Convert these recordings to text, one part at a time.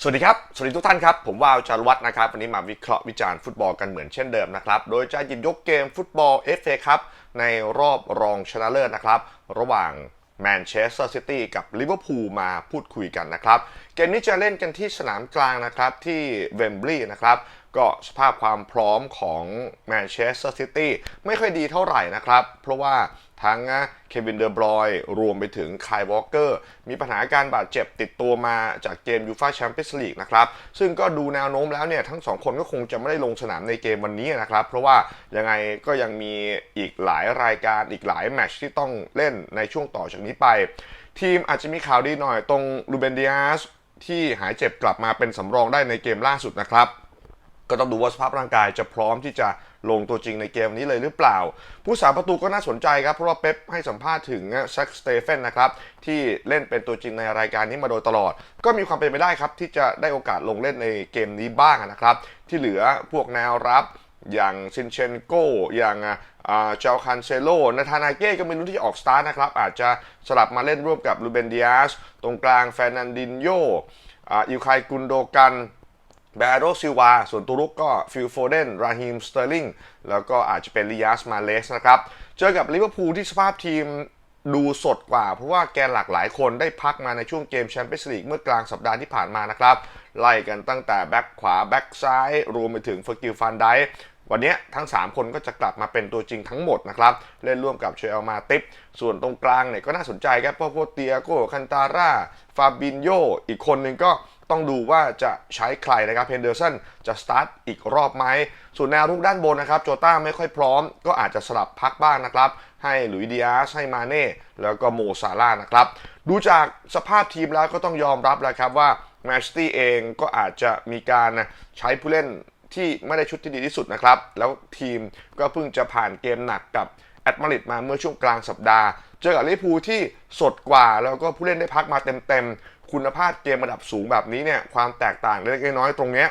สวัสดีครับ สวัสดีทุกท่านครับ ผมวาวจารวัฒน์นะครับ วันนี้มาวิเคราะห์วิจารณ์ฟุตบอลกันเหมือนเช่นเดิมนะครับ โดยจะหยิบยกเกมฟุตบอล FA ครับในรอบรองชนะเลิศนะครับ ระหว่างแมนเชสเตอร์ซิตี้กับลิเวอร์พูลมาพูดคุยกันนะครับ เกมนี้จะเล่นกันที่สนามกลางนะครับที่เวมบลีย์นะครับก็สภาพความพร้อมของแมนเชสเตอร์ซิตี้ไม่ค่อยดีเท่าไหร่นะครับ เพราะว่าทั้งเควินเดอร์บรอยรวมไปถึงคายวอลเกอร์มีปัญหาการบาดเจ็บติดตัวมาจากเกมยูฟ่าแชมเปี้ยนส์ลีกนะครับ ซึ่งก็ดูแนวโน้มแล้วเนี่ยทั้งสองคนก็คงจะไม่ได้ลงสนามในเกมวันนี้นะครับ เพราะว่ายังไงก็ยังมีอีกหลายรายการอีกหลายแมตช์ที่ต้องเล่นในช่วงต่อจากนี้ไป ทีมอาจจะมีข่าวดีหน่อยตรงลูเบนเดียสที่หายเจ็บกลับมาเป็นสำรองได้ในเกมล่าสุดนะครับ ก็ต้องดูว่าสภาพร่างกายจะพร้อมที่จะลงตัวจริงในเกมนี้เลยหรือเปล่า ผู้สาประตูก็น่าสนใจครับ เพราะว่าเป๊ปให้สัมภาษณ์ถึงแซ็กสเตเฟนนะครับ ที่เล่นเป็นตัวจริงในรายการนี้มาโดยตลอด ก็มีความเป็นไปได้ครับ ที่จะได้โอกาสลงเล่นในเกมนี้บ้างนะครับ ที่เหลือพวกแนวรับอย่างซินเชนโกอย่างเจ้าคันเซโลนาธานาเก้ก็ไม่รู้ที่จะออกสตาร์นะครับ อาจจะสลับมาเล่นร่วมกับลูเบนเดียสตรงกลางแฟร์นันดินโยอิวคายกุนโดกัน แบโรซิวา ส่วนตัวรุกก็ฟิลโฟเดน ราฮิม สเตอร์ลิง แล้วก็อาจจะเป็นลิยาส มาเลสนะครับ เจอกับลิเวอร์พูลที่สภาพทีมดูสดกว่า เพราะว่าแกนหลากหลายคนได้พักมาในช่วงเกมแชมเปี้ยนส์ลีกเมื่อกลางสัปดาห์ที่ผ่านมานะครับ ไล่กันตั้งแต่แบ็คขวา แบ็คซ้าย รวมไปถึงเฟอร์กิลฟันได วันนี้ทั้ง 3 คนก็จะกลับมาเป็นตัวจริงทั้งหมดนะครับ เล่นร่วมกับเชลมาติป ส่วนตรงกลางเนี่ยก็น่าสนใจครับเพราะพวกเตียโกคันตาร่า ฟาบินโย อีกคนหนึ่งก็ต้องดูว่าจะใช้ใครนะครับเพนเดอร์สันจะสตาร์ทอีกรอบไหม ส่วนแนวรุกด้านบนนะครับ โจต้าไม่ค่อยพร้อม ก็อาจจะสลับพักบ้างนะครับ ให้หลุยส์ดิอาสให้มาเน่ แล้วก็โมซาร่านะครับ ดูจากสภาพทีมแล้วก็ต้องยอมรับแล้วครับว่าแมชตอร์เองก็อาจจะมีการใช้ผู้เล่น ที่ไม่ได้ชุดที่ดีที่สุดนะครับ แล้วทีมก็เพิ่งจะผ่านเกมหนักกับแอตมาริดมาเมื่อช่วงกลางสัปดาห์ เจอกับลิเวอร์พูลที่สดกว่า แล้วก็ผู้เล่นได้พักมาเต็มๆ คุณภาพเกมระดับสูงแบบนี้เนี่ยความแตกต่างเล็กน้อยตรงนี้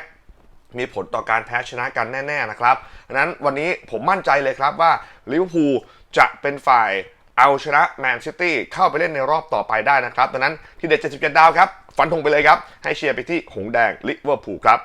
มีผลต่อการแพ้ชนะกันแน่ๆนะครับดังนั้นวันนี้ผมมั่นใจเลยครับว่าลิเวอร์พูลจะเป็นฝ่ายเอาชนะแมนซิตี้เข้าไปเล่นในรอบต่อไปได้นะครับดังนั้นที่เด็ด77ดาวครับ ฟันธงไปเลยครับ ให้เชียร์ไปที่หงแดงลิเวอร์พูลครับ